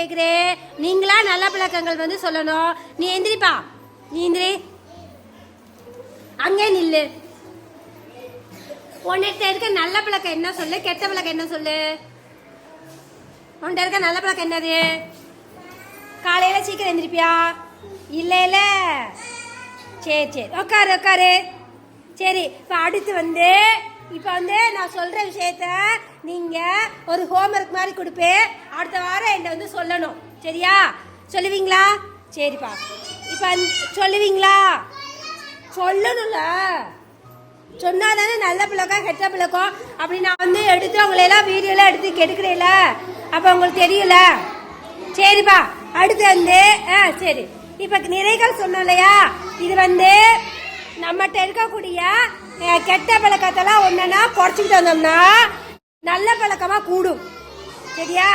கேட்குறேன் நீங்களா நல்ல பழக்கங்கள் வந்து சொல்லணும். நீ எந்திரிப்பா. நீ எந்திரி. அங்கே நில்லு. உன்கிட்ட இருக்க நல்ல பழக்கம் என்ன சொல்லு? கெட்ட பழக்கம் என்ன சொல்லு? உன்கிட்ட இருக்க நல்ல பழக்கம் என்னது? காலையில சீக்கிரம் எந்திரிப்பியா? இல்ல இல்ல. சரி சரி. உட்காரு உட்காரு. சரி இப்போ அடுத்து வந்து இப்போ வந்து நான் சொல்ற விஷயத்த நீங்க ஒரு ஹோம்ஒர்க் மாதிரி கொடுப்பேன் அடுத்த வாரம் என்னை வந்து சொல்லணும். சரியா? சொல்லுவீங்களா? சரிப்பா இப்போ சொல்லுவீங்களா? சொல்லணும்ல. சொன்னாதானே நல்ல பிள்ளைக்கா கெட்ட பழக்கம். அப்படி நான் வந்து எடுத்து அவங்களெல்லாம் வீடியோலாம் எடுத்து கெடுக்கிறேன்ல. அப்போ உங்களுக்கு தெரியல சரிப்பா அடுத்து வந்து ஆ சரி. இப்போ நிறைகள் சொன்னோம் இல்லையா? இது வந்து நம்மகிட்ட இருக்கக்கூடிய கெட்ட பழக்கத்தெல்லாம் ஒன்றுன்னா குறைச்சிக்கிட்டு வந்தோம்னா நல்ல பழக்கமாக கூடும். சரியா?